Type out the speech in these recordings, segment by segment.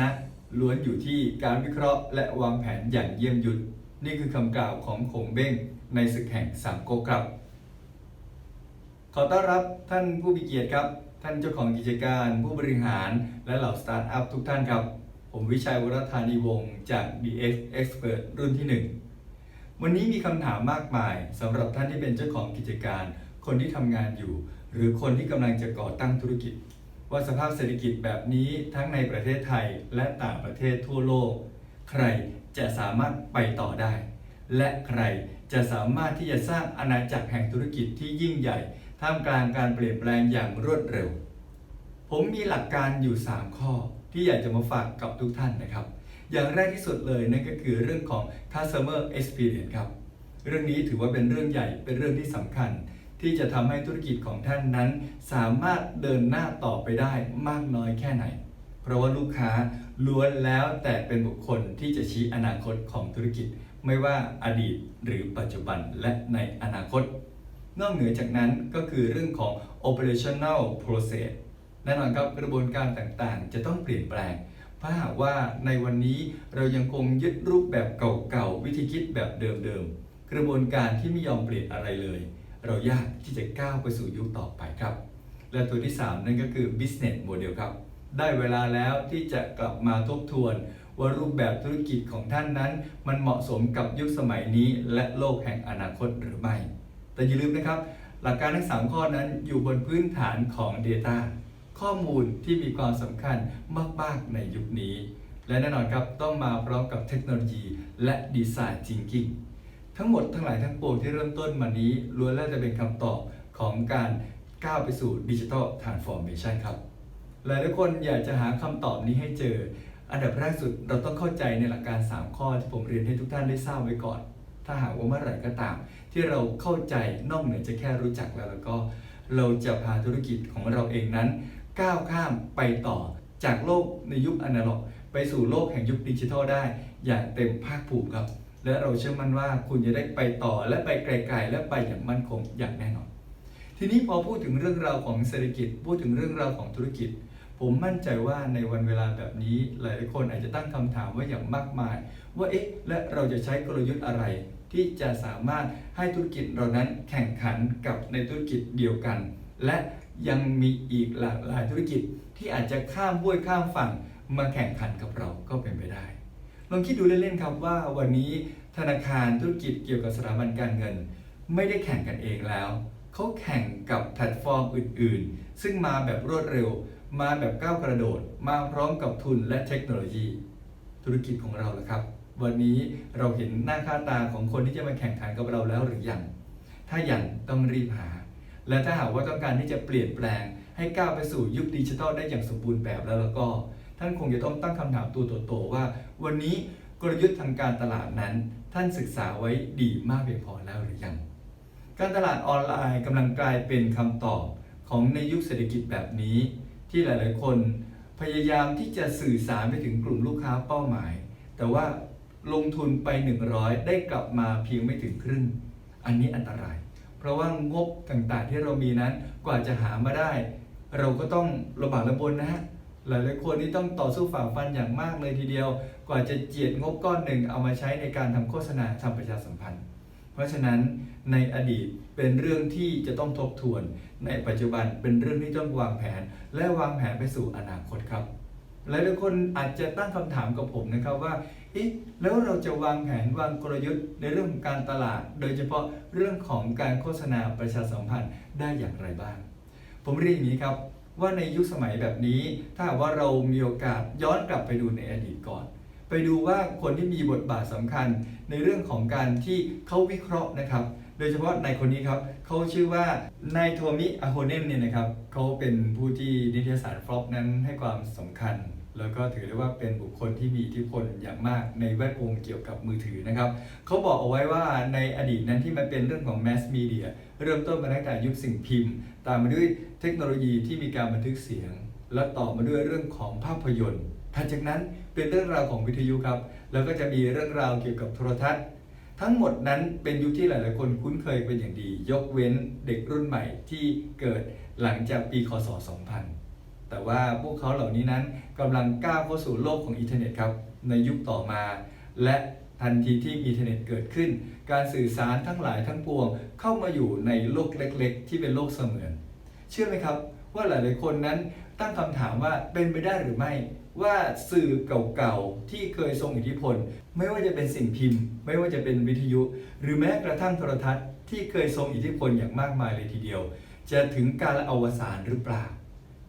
นะ ล้วนอยู่ที่การวิเคราะห์และวางแผนอย่างเยี่ยมยุด นี่คือคำกล่าวของขงเบ้งในศึกแห่งสามก๊กครับ ขอต้อนรับท่านผู้มีเกียรติครับ ท่านเจ้าของกิจการ ผู้บริหารและเหล่าสตาร์ทอัพทุกท่านครับ ผมวิชัยวรธานีวงศ์จาก DX Expert รุ่นที่ 1 วันนี้มีคำถามมากมายสำหรับท่านที่เป็นเจ้าของกิจการ คนที่ทำงานอยู่ หรือคนที่กำลังจะก่อตั้งธุรกิจ ว่าสภาพเศรษฐกิจแบบนี้ทั้งในประเทศไทยและต่างประเทศทั่วโลก ใครจะสามารถไปต่อได้ และใครจะสามารถที่จะสร้างอาณาจักรแห่งธุรกิจที่ยิ่งใหญ่ ท่ามกลางการเปลี่ยนแปลงอย่างรวดเร็ว ผมมีหลักการอยู่ 3 ข้อที่อยากจะมาฝากกับทุกท่านนะครับ อย่างแรกที่สุดเลยนั่นก็คือเรื่องของ customer experience ครับ เรื่องนี้ถือว่าเป็นเรื่องใหญ่เป็นเรื่องที่สำคัญ ที่จะทำให้ธุรกิจของท่านนั้น สามารถเดินหน้าต่อไปได้มากน้อยแค่ไหน เพราะว่าลูกค้าล้วนแล้วแต่เป็นบุคคลที่จะชี้อนาคตของธุรกิจ ไม่ว่าอดีตหรือปัจจุบันและในอนาคต นอกเหนือจากนั้นก็คือเรื่องของ operational process แน่นอนครับกระบวนการต่างๆ จะต้องเปลี่ยนแปลงถ้าหากว่าในวันนี้เรายังคงยึดรูปแบบเก่าๆ วิธีคิดแบบเดิมๆ กระบวนการที่ไม่ยอมเปลี่ยนอะไรเลย เรายากที่จะก้าวไปสู่ยุคต่อไปครับ และตัวที่ 3 นั่นก็คือ business model ครับ ได้เวลาแล้วที่จะกลับมาทบทวน ว่ารูปแบบธุรกิจของท่านนั้น มันเหมาะสมกับยุคสมัยนี้ และโลกแห่งอนาคตหรือไม่ แต่อย่าลืมนะครับ หลักการทั้ง 3 ข้อนั้นอยู่บนพื้นฐานของ Data ข้อมูลที่มีความสำคัญมาก ๆ ในยุคนี้ และแน่นอนครับต้องมาพร้อมกับเทคโนโลยี และดีไซน์ Thinking ทั้งหมดทั้งหลายทั้งปวงที่เริ่มต้นมานี้ล้วนแล้วจะเป็นคำตอบของการก้าวไปสู่ดิจิทัลทรานส์ฟอร์เมชันครับ หลายๆคนอยากจะหาคำตอบนี้ให้เจอ อันดับแรกสุดเราต้องเข้าใจในหลักการ 3 ข้อที่ผมเรียนให้ทุกท่านได้ทราบไว้ก่อน ถ้าหากว่าเมื่อไหร่ก็ตาม ที่เราเข้าใจนอกเหนือจะแค่รู้จักแล้วแล้วก็ เราจะพาธุรกิจของเราเองนั้น ก้าวข้ามไปต่อจากโลกในยุคอนาล็อก ไปสู่โลกแห่งยุคดิจิทัลได้ อย่างเต็มภาคภูมิครับ และเราเชื่อมั่นว่าคุณจะได้ไปต่อและไปไกลๆ และไปอย่างมั่นคงอย่างแน่นอน ทีนี้พอพูดถึงเรื่องราวของเศรษฐกิจ พูดถึงเรื่องราวของธุรกิจ ผมมั่นใจว่าในวันเวลาแบบนี้หลายคนอาจจะตั้งคำถามว่าอย่างมากมาย ว่าเอ๊ะและเราจะใช้กลยุทธ์อะไร ที่จะสามารถให้ธุรกิจเรานั้นแข่งขันกับในธุรกิจเดียวกัน และยังมีอีกหลากหลายธุรกิจที่อาจจะข้ามห้วยข้ามฝั่งมาแข่งขันกับเราก็เป็นไปได้ลองคิดดูเล่นๆครับว่าวันนี้ ธนาคารธุรกิจเกี่ยวกับสถาบันการเงิน ไม่ได้แข่งกันเองแล้ว เขาแข่งกับแพลตฟอร์มอื่น ๆ ซึ่งมาแบบรวดเร็ว มาแบบก้าวกระโดด มาพร้อมกับทุนและเทคโนโลยี ธุรกิจของเราละครับ วันนี้เราเห็นหน้าค่าตาของคนที่จะมาแข่งขันกับเราแล้วหรือยัง ถ้ายังต้องรีบหา และถ้าหากว่าต้องการที่จะเปลี่ยนแปลง ให้ก้าวไปสู่ยุคดิจิทัลได้อย่างสมบูรณ์แบบแล้วแล้วก็ ท่านคงจะต้องตั้งคำถามตัวโตๆว่า วันนี้กลยุทธ์ทางการตลาดนั้น ท่านศึกษาไว้ดีมากเพียงพอแล้วหรือยัง การตลาดออนไลน์กำลังกลายเป็นคำตอบของในยุคเศรษฐกิจแบบนี้ ที่หลาย ๆ คนพยายามที่จะสื่อสารไปถึงกลุ่มลูกค้าเป้าหมาย แต่ว่าลงทุนไป 100 ได้กลับมาเพียงไม่ถึงครึ่ง อันนี้อันตราย เพราะว่างบต่างๆที่เรามีนั้นกว่าจะหามาได้ เราก็ต้องระบากระบนนะฮะ หลายๆคนนี่ต้องต่อสู้ฝ่าฟันอย่างมากเลยทีเดียว กว่าจะเจียดงบก้อนหนึ่งเอามาใช้ในการทำโฆษณาทำประชาสัมพันธ์ เพราะฉะนั้นในอดีตเป็นเรื่องที่จะต้องทบทวน ในปัจจุบันเป็นเรื่องที่ต้องวางแผน และวางแผนไปสู่อนาคตครับหลายๆคนอาจจะตั้งคำถามกับผมนะครับว่าเอ๊ะแล้วเราจะวางแผนวางกลยุทธ์ในเรื่องของการตลาด โดยเฉพาะเรื่องของการโฆษณาประชาสัมพันธ์ได้อย่างไรบ้าง ผมเรียนอย่างนี้ครับ ว่าในยุคสมัยแบบนี้ ถ้าหากว่าเรามีโอกาสย้อนกลับไปดูในอดีตก่อน ไปดูว่าคนที่มีบทบาทสำคัญในเรื่องของการที่เขาวิเคราะห์นะครับ โดยเฉพาะในคนนี้ครับเขาชื่อว่านายโทมิอาโฮเนมเนี่ยนะครับเขาเป็นผู้ที่นิตยสารฟลอปนั้นให้ความสำคัญ แล้วก็ถือได้ว่าเป็นบุคคลที่มีอิทธิพลอย่างมากในแวดวงเกี่ยวกับมือถือนะครับเขาบอกเอาไว้ว่าในอดีตนั้นที่มันเป็นเรื่องของแมสมีเดียเริ่มต้นมาตั้งแต่ยุคสิ่งพิมพ์ ตามมาด้วยเทคโนโลยีที่มีการบันทึกเสียง และต่อมาด้วยเรื่องของภาพยนตร์ถัดจากนั้นเป็นเรื่องราวของวิทยุครับ แล้วก็จะมีเรื่องราวเกี่ยวกับโทรทัศน์ ทั้งหมดนั้นเป็นยุคที่หลาย ๆ คนคุ้นเคยเป็นอย่างดี ยกเว้นเด็กรุ่นใหม่ที่เกิดหลังจากปีคศ 2000 แต่ว่าพวกเขาเหล่านี้นั้นกำลังก้าวเข้าสู่โลกของอินเทอร์เน็ตครับ ในยุคต่อมา และทันทีที่อินเทอร์เน็ตเกิดขึ้น การสื่อสารทั้งหลายทั้งปวง เข้ามาอยู่ในโลกเล็ก ๆ ที่เป็นโลกเสมือน เชื่อไหมครับว่าหลาย ๆ คนนั้น ตั้งคำถามว่าเป็นไปได้หรือไม่ว่าสื่อเก่าๆ ที่เคยทรงอิทธิพล ไม่ว่าจะเป็นสิ่งพิมพ์ ไม่ว่าจะเป็นวิทยุ หรือแม้กระทั่งโทรทัศน์ที่เคยทรงอิทธิพลอย่างมากมายเลยทีเดียว จะถึงการอวสานหรือเปล่า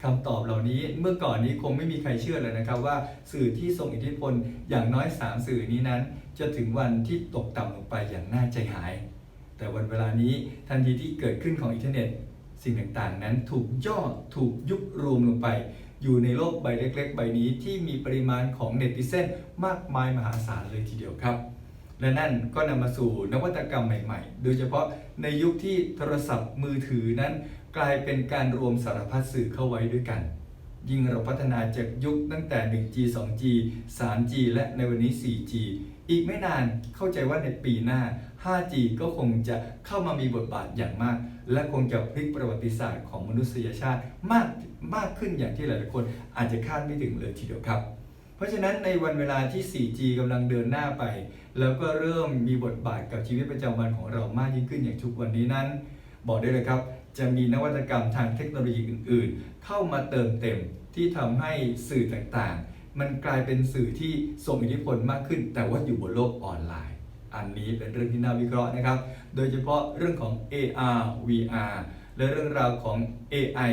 คำตอบเหล่านี้เมื่อก่อนนี้คงไม่มีใครเชื่อเลยนะครับว่าสื่อที่ทรงอิทธิพลอย่างน้อย 3 สื่อนี้นั้น จะถึงวันที่ตกต่ำลงไปอย่างน่าใจหาย แต่วันเวลานี้ทันทีที่เกิดขึ้นของอินเทอร์เน็ต สิ่งต่างๆ นั้นถูกย่อถูกยุบรวมลงไป อยู่ในโลกใบเล็ก ๆ ใบนี้ที่มีปริมาณของเน็ติเซนมากมายมหาศาลเลยทีเดียวครับ และนั่นก็นำมาสู่นวัตกรรมใหม่ๆ โดยเฉพาะในยุคที่โทรศัพท์มือถือนั้น กลายเป็นการรวมสารพัดสื่อเข้าไว้ด้วยกัน ยิ่งเราพัฒนาจากยุคตั้งแต่ 1G 2G 3G และในวันนี้ 4G อีกไม่นานเข้าใจว่าในปีหน้า 5G ก็คงจะเข้ามามีบทบาทอย่างมาก และคงจะพลิกประวัติศาสตร์ของมนุษยชาติมากมากขึ้นอย่างที่หลายๆคนอาจจะคาดไม่ถึงเลยทีเดียวครับ เพราะฉะนั้นในวันเวลาที่ 4G กำลังเดินหน้าไป แล้วก็เริ่มมีบทบาทกับชีวิตประจำวันของเรามากยิ่งขึ้นอย่างทุกวันนี้นั้น บอกได้เลยครับ จะมีนวัตกรรมทางเทคโนโลยีอื่น ๆ เข้ามาเติมเต็มที่ทำให้สื่อต่างๆ มันกลายเป็นสื่อที่ทรงอิทธิพลมากขึ้น แต่ว่าอยู่บนโลกออนไลน์ อันนี้เป็นเรื่องที่น่าวิเคราะห์นะครับ โดยเฉพาะเรื่องของ AR VR และเรื่องราวของ AI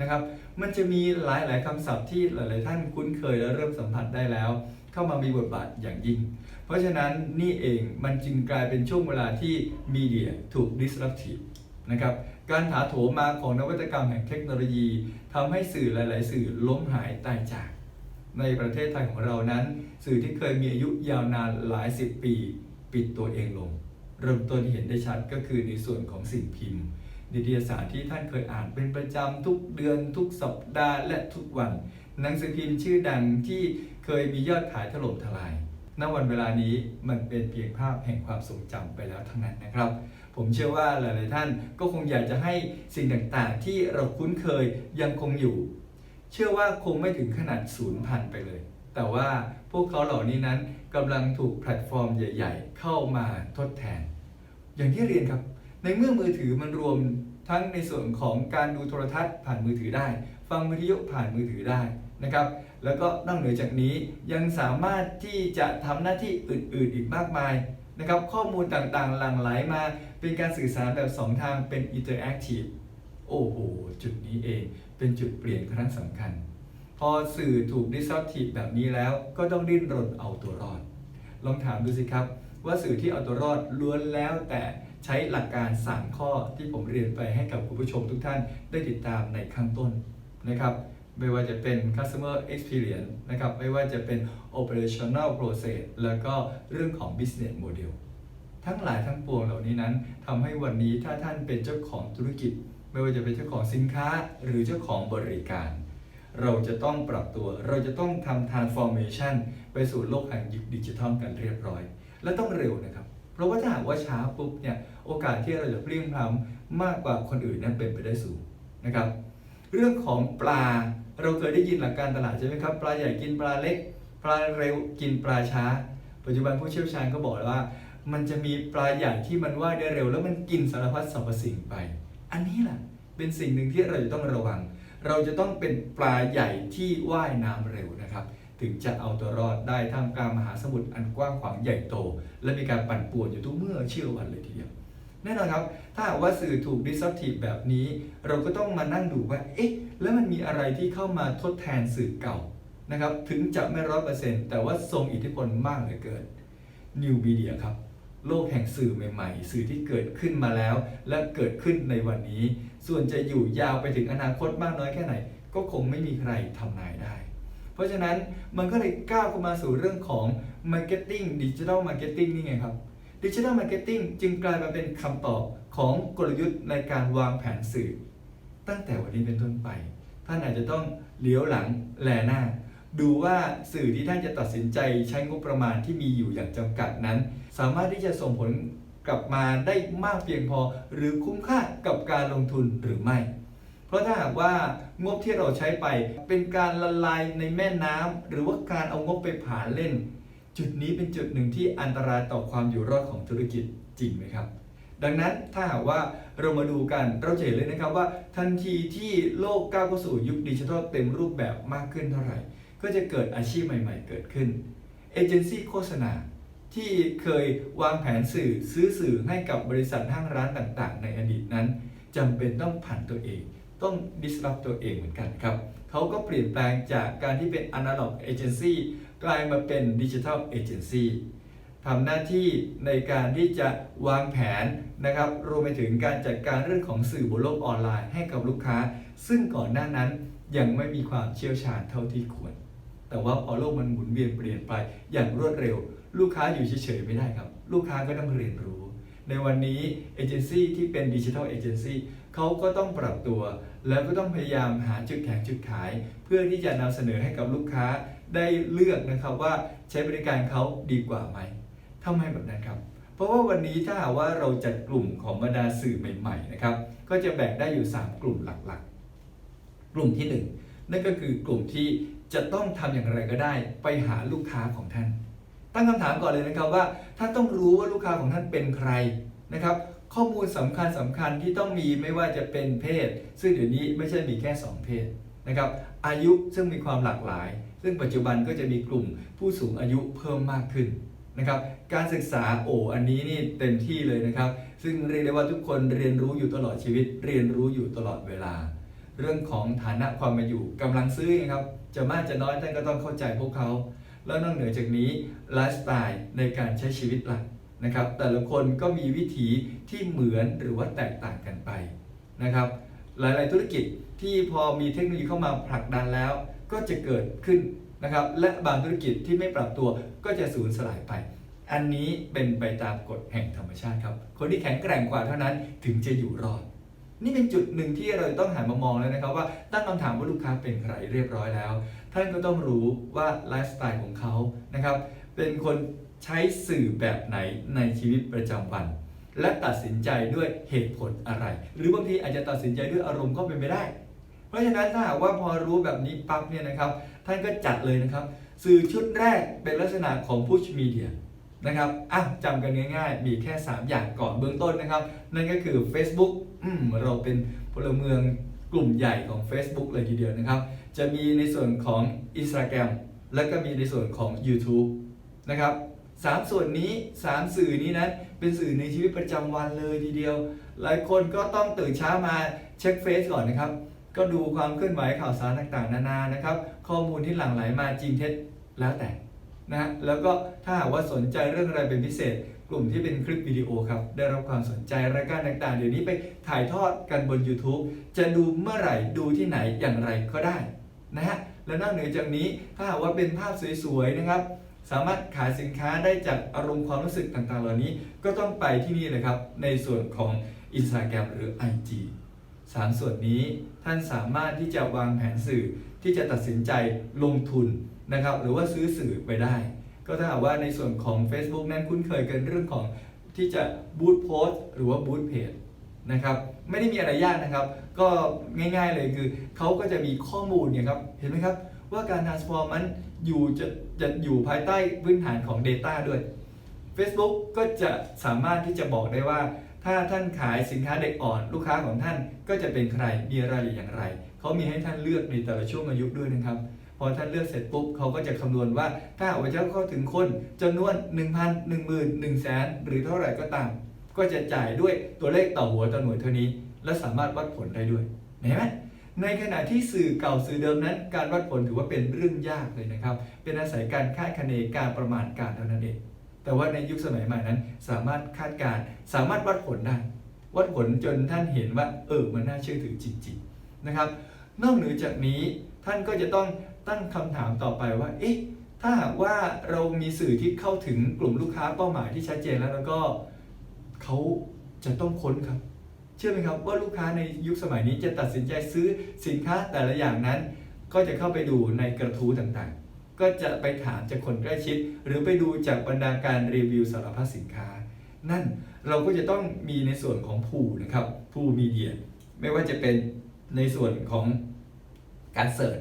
นะครับ มันจะมีหลาย ๆคำศัพท์ที่หลาย ๆ ท่านคุ้นเคยและเริ่มสัมผัสได้แล้ว เข้ามามีบทบาทอย่างยิ่ง เพราะฉะนั้นนี่เองมันจึงกลายเป็นช่วงเวลาที่มีเดียถูก disruptive นะครับ การถาโถมมาของนวัตกรรมแห่งเทคโนโลยีทำให้สื่อหลาย ๆ สื่อล้มหายตายจาก ในประเทศไทยของเรานั้น สื่อที่เคยมีอายุยาวนานหลายสิบปี ปิดตัวเองลง เริ่มต้นที่เห็นได้ชัดก็คือในส่วนของสิ่งพิมพ์ นิตยสารที่ท่านเคยอ่านเป็นประจำทุกเดือนทุกสัปดาห์และทุกวัน หนังสือพิมพ์ชื่อดังที่เคยมียอดขายถล่มทลายณวันเวลานี้มันเป็นเพียงภาพแห่งความทรงจำไปแล้วทั้งนั้นนะครับ ผมเชื่อว่าหลาย ๆ ท่านก็คงอยากจะให้สิ่งต่าง ๆ ที่เราคุ้นเคยยังคงอยู่ เชื่อว่าคงไม่ถึงขนาดศูนย์พันไปเลย แต่ว่าพวกเขาเหล่านี้นั้น กำลังถูกแพลตฟอร์มใหญ่ ๆ เข้ามาทดแทน อย่างที่เรียนครับ ในเมื่อมือถือมันรวมทั้งในส่วนของการดูโทรทัศน์ผ่านมือถือได้ ฟังวิทยุผ่านมือถือได้นะครับ แล้วก็นอกเหนือจากนี้ยังสามารถที่จะทำหน้าที่อื่น ๆ อีกมากมายนะครับ ข้อมูลต่างๆ หลั่งไหลมา เป็นการสื่อสารแบบ 2 ทางเป็น interactive โอ้โห จุดนี้เอง เป็นจุดเปลี่ยนครั้งสำคัญ พอสื่อถูก disruptive แบบนี้แล้ว ก็ต้องดิ้นรนเอาตัวรอด ลองถามดูสิครับ ว่าสื่อที่เอาตัวรอดล้วนแล้วแต่ใช้หลักการ3ข้อที่ผมเรียนไปให้กับคุณผู้ชมทุกท่านได้ติดตามในข้างต้นนะครับ ไม่ว่าจะเป็น customer experience นะครับ ไม่ว่าจะเป็น operational process แล้วก็เรื่องของ business model ทั้งหลายทั้งปวงเหล่านี้นั้นทำให้วันนี้ถ้าท่านเป็นเจ้าของธุรกิจ ไม่ว่าจะเป็นเจ้าของสินค้าหรือเจ้าของบริการ เราจะต้องปรับตัว เราจะต้องทำ transformation ไปสู่โลกแห่งยุคดิจิทัลกันเรียบร้อย และต้องเร็วนะครับ เพราะว่าถ้าหากว่าช้าปุ๊บเนี่ยโอกาสที่เราจะเพลี่ยงพล้ำมากกว่าคนอื่นนั้นเป็นไปได้สูงนะครับ เรื่องของปลาเราเคยได้ยินหลักการตลาดใช่ไหมครับ ปลาใหญ่กินปลาเล็ก ปลาเร็วกินปลาช้า ปัจจุบันผู้เชี่ยวชาญก็บอกแล้วว่า มันจะมีปลาใหญ่ที่มันว่ายได้เร็ว แล้วมันกินสารพัดสรรพสิ่งไป อันนี้แหละเป็นสิ่งหนึ่งที่เราจะต้องระวัง เราจะต้องเป็นปลาใหญ่ที่ว่ายน้ำเร็วนะครับ ถึงจะเอาตัวรอดได้ท่ามกลางมหาสมุทรอันกว้างขวางใหญ่โต และมีการปั่นป่วนอยู่ทุกเมื่อเชื่อวันเลยทีเดียวแน่นอนครับ ถ้าว่าสื่อถูก disruptive แบบนี้ เราก็ต้องมานั่งดูว่า เอ๊ะ แล้วมันมีอะไรที่เข้ามาทดแทนสื่อเก่านะครับ ถึงจะไม่ร้อยเปอร์เซ็นต์แต่ว่าทรงอิทธิพลมากเหลือเกิน New Media ครับ โลกแห่งสื่อใหม่ ๆ สื่อที่เกิดขึ้นมาแล้ว และเกิดขึ้นในวันนี้ ส่วนจะอยู่ยาวไปถึงอนาคตมากน้อยแค่ไหน ก็คงไม่มีใครทำนายได้ เพราะฉะนั้นมันก็เลยก้าวเข้ามาสู่เรื่องของ Marketing Digital Marketing นี่ไงครับดิจิทัลมาร์เก็ตติ้งจึงกลายมาเป็นคำตอบของกลยุทธ์ในการวางแผนสื่อ ตั้งแต่วันนี้เป็นต้นไป ท่านอาจจะต้องเลี้ยวหลังแลหน้า ดูว่าสื่อที่ท่านจะตัดสินใจใช้งบประมาณที่มีอยู่อย่างจำกัดนั้น สามารถที่จะส่งผลกลับมาได้มากเพียงพอ หรือคุ้มค่ากับการลงทุนหรือไม่ เพราะถ้าหากว่างบที่เราใช้ไปเป็นการละลายในแม่น้ำหรือว่าการเอางบไปผ่านเล่น จุดนี้เป็นจุดหนึ่งที่อันตรายต่อความอยู่รอดของธุรกิจจริงไหมครับดังนั้นถ้าหากว่าเรามาดูกันเราจะเห็นเลยนะครับว่าทันทีที่โลกก้าวเข้าสู่ยุคดิจิทัลเต็มรูปแบบมากขึ้นเท่าไหร่ ก็จะเกิดอาชีพใหม่ ๆ เกิดขึ้นเอเจนซี่โฆษณาที่เคยวางแผนสื่อซื้อสื่อให้กับบริษัทห้างร้านต่างๆ ในอดีตนั้นจำเป็นต้องผันตัวเอง ต้อง disrupt ตัวเองเหมือนกันครับเขาก็เปลี่ยนแปลงจากการที่เป็น analog agency กลายมาเป็น digital agency ทำหน้าที่ในการที่จะวางแผนนะครับ รวมไปถึงการจัดการเรื่องของสื่อบนโลกออนไลน์ให้กับลูกค้า ซึ่งก่อนหน้านั้นยังไม่มีความเชี่ยวชาญเท่าที่ควร แต่ว่าพอโลกมันหมุนเวียนเปลี่ยนไปอย่างรวดเร็ว ลูกค้าอยู่เฉยๆไม่ได้ครับ ลูกค้าก็ต้องเรียนรู้ ในวันนี้เอเจนซี่ที่เป็นดิจิทัลเอเจนซี่เขาก็ต้องปรับตัว แล้วก็ต้องพยายามหาจุดแข็งจุดขาย เพื่อที่จะนำเสนอให้กับลูกค้าได้เลือกนะครับว่าใช้บริการเขาดีกว่าไหมทำไมแบบนั้นครับ เพราะว่าวันนี้ถ้าหากว่าเราจัดกลุ่มของบรรดาสื่อใหม่ๆนะครับ ก็จะแบ่งได้อยู่ 3 กลุ่มหลักๆ กลุ่มที่ 1 นั่นก็คือกลุ่มที่ จะต้องทำอย่างไรก็ได้ไปหาลูกค้าของท่าน ตั้งคำถามก่อนเลยนะครับว่าท่านต้องรู้ว่าลูกค้าของท่านเป็นใครนะครับ ข้อมูลสำคัญสำคัญที่ต้องมีไม่ว่าจะเป็นเพศ ซึ่งเดี๋ยวนี้ไม่ใช่มีแค่ 2 เพศนะครับ อายุซึ่งมีความหลากหลาย ซึ่งปัจจุบันก็จะมีกลุ่มผู้สูงอายุเพิ่มมากขึ้นนะครับ การศึกษาโอ้อันนี้นี่เต็มที่เลยนะครับ ซึ่งเรียกได้ว่าทุกคนเรียนรู้อยู่ตลอดชีวิต เรียนรู้อยู่ตลอดเวลา เรื่องของฐานะความมาอยู่กำลังซื้อนะครับ จะมากจะน้อยท่านก็ต้องเข้าใจพวกเขา แล้วนอกเหนือจากนี้ไลฟ์สไตล์ในการใช้ชีวิตหลักนะครับ แต่ละคนก็มีวิถีที่เหมือนหรือว่าแตกต่างกันไปนะครับ หลาย ๆ ธุรกิจที่พอมีเทคโนโลยีเข้ามาผลักดันแล้ว ก็จะเกิดขึ้นนะครับ และบางธุรกิจที่ไม่ปรับตัวก็จะสูญสลายไป อันนี้เป็นไปตามกฎแห่งธรรมชาติครับ คนที่แข็งแกร่งกว่าเท่านั้นถึงจะอยู่รอด นี่เป็นจุดหนึ่งที่เราต้องหันมามองแล้วนะครับ ว่าตั้งคำถามว่าลูกค้าเป็นใครเรียบร้อยแล้ว ท่านก็ต้องรู้ว่าไลฟ์สไตล์ของเขานะครับเป็นคนใช้สื่อแบบไหนในชีวิตประจำวัน และตัดสินใจด้วยเหตุผลอะไร หรือบางทีอาจจะตัดสินใจด้วยอารมณ์ก็เป็นไปได้ เพราะฉะนั้นถ้าหากว่าพอรู้แบบนี้ปั๊บเนี่ยนะครับ ท่านก็จัดเลยนะครับ สื่อชุดแรกเป็นลักษณะของ push media นะครับอะจำกันง่ายๆ มีแค่ 3 อย่างก่อนเบื้องต้นนะครับ นั่นก็คือ Facebook อืมเราเป็นพลเมืองกลุ่มใหญ่ของ Facebook เลยทีเดียวนะครับ จะมีในส่วนของ Instagram แล้วก็มีในส่วนของ YouTube นะครับสามส่วนนี้3สื่อนี้นะเป็นสื่อในชีวิตประจำวันเลยทีเดียว หลายคนก็ต้องตื่นเช้ามาเช็คเฟซก่อนนะครับ ก็ดูความเคลื่อนไหวข่าวสารต่างๆ นานานะครับ ข้อมูลที่หลั่งไหลมาจริงเท็จแล้วแต่นะฮะแล้วก็ ถ้าหากว่าสนใจเรื่องอะไรเป็นพิเศษ กลุ่มที่เป็นคลิปวิดีโอครับ ได้รับความสนใจรายการต่างๆ เดี๋ยวนี้ไปถ่ายทอดกันบน YouTube จะดูเมื่อไหร่ดูที่ไหนอย่างไรก็ได้นะฮะและนอกเหนือจากนี้ถ้าหากว่าเป็นภาพสวยๆนะครับ สามารถขายสินค้าได้จากอารมณ์ความรู้สึกต่างๆ เหล่านี้ ก็ต้องไปที่นี่เลยครับ ในส่วนของ Instagram หรือ IG สามส่วนนี้ท่านสามารถที่จะวางแผนสื่อที่จะตัดสินใจลงทุนนะครับ หรือว่าซื้อสื่อไปได้ ก็ถ้าหากว่าในส่วนของ Facebook นั้นคุ้นเคยกันเรื่องของที่จะบูตโพสหรือว่าบูตเพจนะครับไม่ได้มีอะไรยากนะครับ ก็ง่ายๆเลยคือเขาก็จะมีข้อมูลเนี่ยครับเห็นไหมครับว่าการ transform มันอยู่จะจะอยู่ภายใต้พื้นฐานของ Data ด้วย Facebook ก็จะสามารถที่จะบอกได้ว่า ถ้าท่านขายสินค้าเด็กอ่อน ลูกค้าของท่านก็จะเป็นใครมีรายละเอียดอย่างไร เขามีให้ท่านเลือกในแต่ละช่วงอายุด้วยนะครับ พอท่านเลือกเสร็จปุ๊บเขาก็จะคำนวณว่า ถ้าหากว่าจะเข้าถึงคนจำนวน1 0 0 0 1 0 0 0 0 1 0 0 0 0 0หรือเท่าไหร่ก็ตาม ก็จะจ่ายด้วยตัวเลขต่อหัวต่อหน่วยเท่านี้ และสามารถวัดผลได้ด้วยเห็นไหมในขณะที่สื่อเก่าสื่อเดิมนั้น การวัดผลถือว่าเป็นเรื่องยากเลยนะครับ เป็นอาศัยการคาดคะเนการประมาณการเท่านั้นเองแต่ว่าในยุคสมัยใหม่นั้น สามารถคาดการณ์สามารถวัดผลได้ วัดผลจนท่านเห็นว่า เออมันน่าเชื่อถือจริงๆนะครับ นอกเหนือจากนี้ท่านก็จะต้อง ตั้งคำถามต่อไปว่า เอ๊ะ ถ้าหากว่าเรามีสื่อที่เข้าถึงกลุ่มลูกค้าเป้าหมายที่ชัดเจนแล้วแล้วก็เขาจะต้องค้นครับ เชื่อไหมครับว่าลูกค้าในยุคสมัยนี้จะตัดสินใจซื้อสินค้าแต่ละอย่างนั้น ก็จะเข้าไปดูในกระทู้ต่างๆ ก็จะไปถามจากคนใกล้ชิด หรือไปดูจากบรรดาการรีวิวสารพัดสินค้า นั่นเราก็จะต้องมีในส่วนของผู้นะครับผู้มีเดีย ไม่ว่าจะเป็นในส่วนของการเสิร์ช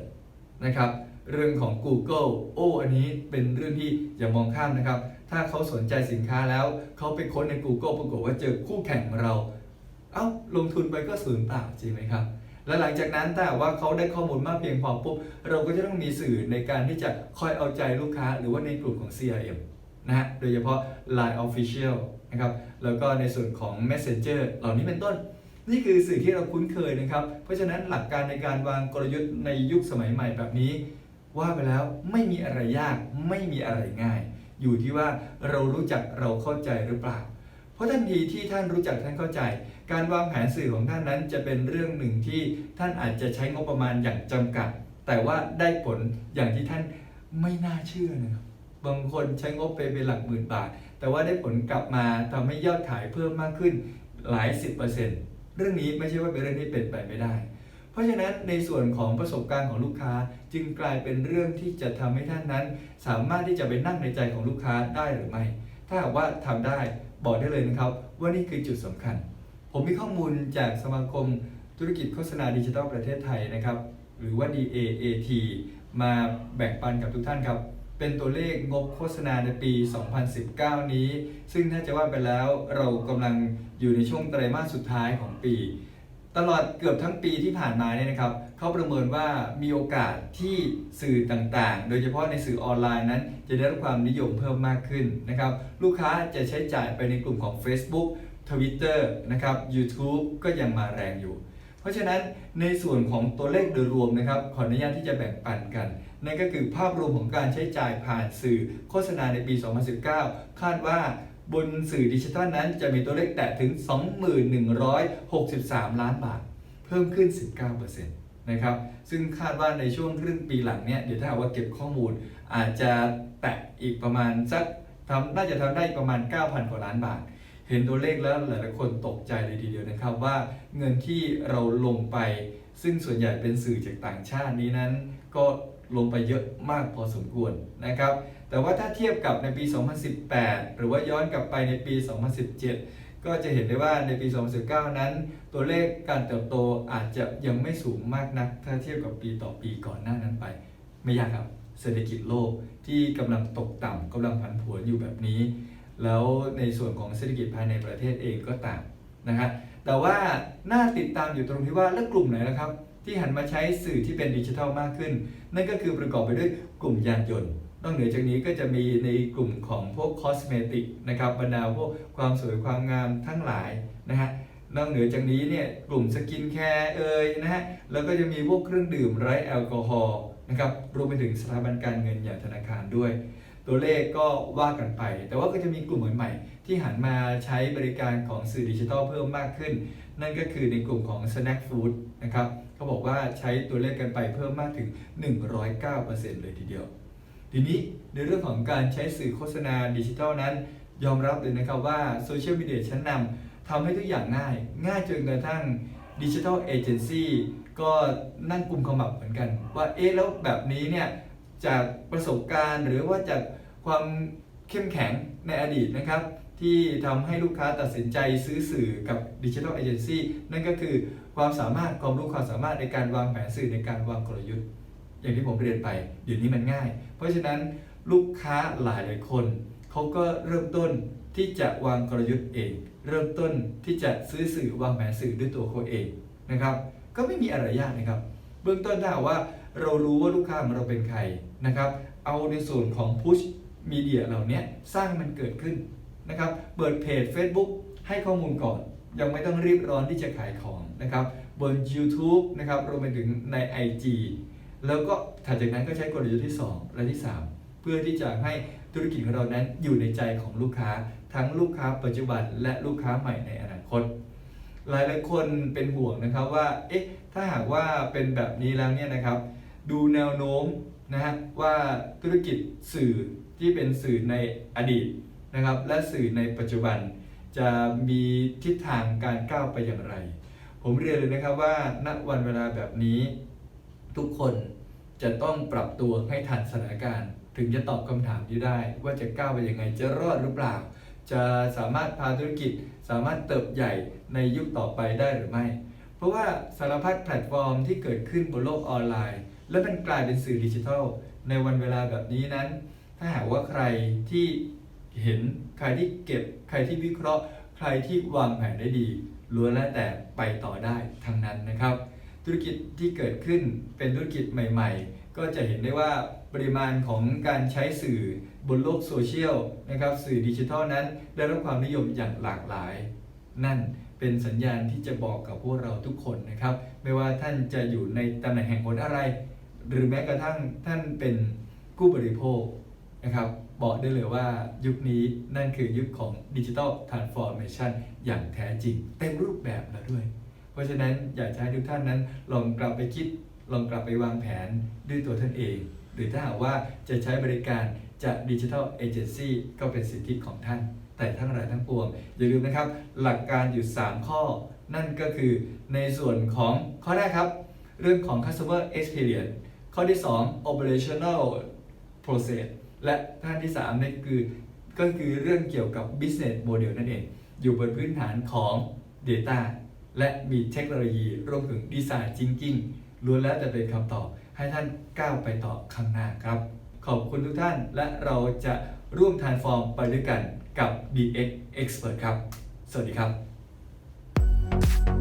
นะครับ เรื่องของ Google โอ้อันนี้เป็นเรื่องที่อย่ามองข้ามนะครับ ถ้าเขาสนใจสินค้าแล้วเขาไปค้นใน Google ปรากฏว่าเจอคู่แข่งเรา เอ้าลงทุนไปก็สูญเปล่าจริงไหมครับและหลังจากนั้นถ้าหากว่าเขาได้ข้อมูลมากเพียงพอปุ๊บเราก็จะต้องมีสื่อในการที่จะคอยเอาใจลูกค้า หรือว่าในกลุ่มของ CRM นะฮะโดยเฉพาะ Line Official นะครับแล้วก็ในส่วนของ Messenger เหล่านี้เป็นต้น นี่คือสื่อที่เราคุ้นเคยนะครับ เพราะฉะนั้นหลักการในการวางกลยุทธ์ในยุคสมัยใหม่แบบนี้ ว่าไปแล้วไม่มีอะไรยากไม่มีอะไรง่าย อยู่ที่ว่าเรารู้จักเราเข้าใจหรือเปล่า เพราะทันทีที่ท่านรู้จักท่านเข้าใจ การวางแผนสื่อของท่านนั้นจะเป็นเรื่องหนึ่งที่ท่านอาจจะใช้งบประมาณอย่างจำกัด แต่ว่าได้ผลอย่างที่ท่านไม่น่าเชื่อนะครับบางคนใช้งบไปเป็นหลักหมื่นบาท แต่ว่าได้ผลกลับมาทำให้ยอดขายเพิ่มมากขึ้นหลายสิบเปอร์เซ็นต์ เรื่องนี้ไม่ใช่ว่าเป็นเรื่องที่เป็นไปไม่ได้ เพราะฉะนั้นในส่วนของประสบการณ์ของลูกค้าจึงกลายเป็นเรื่องที่จะทำให้ท่านนั้น สามารถที่จะไปนั่งในใจของลูกค้าได้หรือไม่ ถ้าหากว่าทำได้บอกได้เลยนะครับ ว่านี่คือจุดสำคัญ ผมมีข้อมูลจากสมาคมธุรกิจโฆษณาดิจิทัลประเทศไทยนะครับ หรือว่า DAAT มาแบ่งปันกับทุกท่านครับ เป็นตัวเลขงบโฆษณาในปี 2019 นี้ ซึ่งถ้าจะว่าไปแล้วเรากำลังอยู่ในช่วงไตรมาสสุดท้ายของปี ตลอดเกือบทั้งปีที่ผ่านมาเนี่ยนะครับเขาประเมินว่ามีโอกาสที่สื่อต่างๆ โดยเฉพาะในสื่อออนไลน์นั้น จะได้รับความนิยมเพิ่มมากขึ้นนะครับลูกค้าจะใช้จ่ายไปในกลุ่มของ Facebook Twitter นะครับ YouTube ก็ยังมาแรงอยู่ เพราะฉะนั้นในส่วนของตัวเลขโดยรวมนะครับขออนุญาตที่จะแบ่งปันกัน นั่นก็คือภาพรวมของการใช้จ่ายผ่านสื่อโฆษณาในปี 2019 คาดว่าบนสื่อดิจิทัลนั้นจะมีตัวเลขแตะถึง 2163 ล้านบาท เพิ่มขึ้น 19%นะครับ ซึ่งคาดว่าในช่วงครึ่งปีหลังเนี่ย เดี๋ยวถ้าว่าเก็บข้อมูล อาจจะแตะอีกประมาณสักทำน่าจะทำได้ประมาณ 9,000 กว่าล้านบาท เห็นตัวเลขแล้วหลายๆคนตกใจเลยทีเดียวนะครับว่าเงินที่เราลงไป ซึ่งส่วนใหญ่เป็นสื่อจากต่างชาตินี้นั้น ก็ลงไปเยอะมากพอสมควรนะครับ แต่ว่าถ้าเทียบกับในปี 2018 หรือว่าย้อนกลับไปในปี 2017 ก็จะเห็นได้ว่าในปี 2019 นั้น ตัวเลขการเติบโตอาจจะยังไม่สูงมากนัก ถ้าเทียบกับปีต่อปีก่อนหน้านั้นไป ไม่ยากครับ เศรษฐกิจโลกที่กำลังตกต่ำกำลังผันผวนอยู่แบบนี้ แล้วในส่วนของเศรษฐกิจภายในประเทศเองก็ต่ามนะฮะแต่ว่าน่าติดตามอยู่ตรงที่ว่าแล้วกลุ่มไหนนะครับ ที่หันมาใช้สื่อที่เป็นดิจิทัลมากขึ้น นั่นก็คือประกอบไปด้วยกลุ่มยานยนต์นอกเหนือจากนี้ก็จะมีในกลุ่มของพวกคอสเมติกนะครับบรรดาพวกความสวยความงามทั้งหลายนะฮะนอกเหนือจากนี้เนี่ยกลุ่มสกินแคร์เอ่ยนะฮะแล้วก็จะมีพวกเครื่องดื่มไร้แอลกอฮอล์นะครับรวมไปถึงสถาบันการเงินอย่างธนาคารด้วย ตัวเลขก็ว่ากันไป แต่ว่าก็จะมีกลุ่มใหม่ๆ ที่หันมาใช้บริการของสื่อดิจิทัลเพิ่มมากขึ้น นั่นก็คือในกลุ่มของ Snack Food นะครับเขาบอกว่าใช้ตัวเลขกันไปเพิ่มมากถึง 109%เลยทีเดียว ทีนี้ในเรื่องของการใช้สื่อโฆษณาดิจิทัลนั้น ยอมรับเลยนะครับว่าโซเชียลมีเดียชั้นนำทำให้ทุกอย่างง่าย ง่ายจนกระทั่งดิจิทัลเอเจนซี่ก็นั่งกลุ่มขมับเหมือนกัน ว่าเอ๊ะแล้วแบบนี้เนี่ยจากประสบการณ์หรือว่าจาก ความเข้มแข็งในอดีตนะครับที่ทำให้ลูกค้าตัดสินใจซื้อสื่อกับดิจิทัลเอเจนซี่นั่นก็คือความสามารถความรู้ความสามารถในการวางแผนสื่อในการวางกลยุทธ์ อย่างที่ผมเรียนไปเดี๋ยวนี้มันง่าย เพราะฉะนั้นลูกค้าหลายหลายคนเขาก็เริ่มต้นที่จะวางกลยุทธ์เอง เริ่มต้นที่จะซื้อสื่อวางแผนสื่อด้วยตัวเขาเองนะครับ ก็ไม่มีอะไรยากนะครับ เบื้องต้นถ้าว่าเรารู้ว่าลูกค้าของเราเป็นใครนะครับ เอาในส่วนของ push media เหล่านี้สร้างมันเกิดขึ้นนะครับเปิดเพจ Facebook ให้ข้อมูลก่อน ยังไม่ต้องรีบร้อนที่จะขายของนะครับบน YouTube นะครับรวมไปถึงใน IG แล้วก็ถัดจากนั้นก็ใช้กลยุทธ์ที่ 2 และที่ 3 เพื่อที่จะให้ธุรกิจของเรานั้นอยู่ในใจของลูกค้า ทั้งลูกค้าปัจจุบันและลูกค้าใหม่ในอนาคต หลายหลายคนเป็นห่วงนะครับว่าเอ๊ะถ้าหากว่าเป็นแบบนี้แล้วเนี่ยนะครับ ดูแนวโน้มนะฮะว่าธุรกิจสื่อ ที่เป็นสื่อในอดีตนะครับ และสื่อในปัจจุบัน จะมีทิศทางการก้าวไปอย่างไร ผมเรียนเลยนะครับว่าณวันเวลาแบบนี้ทุกคนจะต้องปรับตัวให้ทันสถานการณ์ ถึงจะตอบคำถามนี้ได้ ว่าจะก้าวไปยังไงจะรอดหรือเปล่า จะสามารถพาธุรกิจ สามารถเติบใหญ่ในยุคต่อไปได้หรือไม่ เพราะว่าสารพัดแพลตฟอร์มที่เกิดขึ้นบนโลกออนไลน์ และมันกลายเป็นสื่อดิจิทัล ในวันเวลาแบบนี้นั้น ถ้าหากว่าใครที่เห็นใครที่เก็บใครที่วิเคราะห์ ใครที่วางแผนได้ดีล้วนแล้วแต่ไปต่อได้ทั้งนั้นนะครับ ธุรกิจที่เกิดขึ้นเป็นธุรกิจใหม่ ๆ ก็จะเห็นได้ว่าปริมาณของการใช้สื่อบนโลกโซเชียลนะครับสื่อดิจิทัลนั้นได้รับความนิยมอย่างหลากหลาย นั่นเป็นสัญญาณที่จะบอกกับพวกเราทุกคนนะครับ ไม่ว่าท่านจะอยู่ในตำแหน่งแห่งผลอะไร หรือแม้กระทั่งท่านเป็นผู้บริโภค นะครับ บอกได้เลยว่ายุคนี้นั่นคือยุคของดิจิทัลทรานส์ฟอร์เมชันอย่างแท้จริง เต็มรูปแบบแล้วด้วย เพราะฉะนั้นอยากจะให้ทุกท่านนั้นลองกลับไปคิด ลองกลับไปวางแผนด้วยตัวท่านเอง หรือถ้าหากว่าจะใช้บริการจากดิจิทัลเอเจนซี่ก็เป็นสิทธิของท่าน แต่ทั้งหลายทั้งปวง อย่าลืมนะครับ หลักการอยู่ 3 ข้อ นั่นก็คือในส่วนของข้อแรกครับ เรื่องของ customer experience ข้อที่ 2 operational process และท่านที่3นั่นคือก็คือเรื่องเกี่ยวกับ business model นั่นเอง อยู่บนพื้นฐานของ data และมีเทคโนโลยีรวมถึง design thinking ล้วนแล้วแต่เป็นคำตอบ ให้ท่านก้าวไปต่อข้างหน้าครับ ขอบคุณทุกท่านและเราจะร่วมทานฟอร์มไปด้วยกันกับ DX Expert ครับ สวัสดีครับ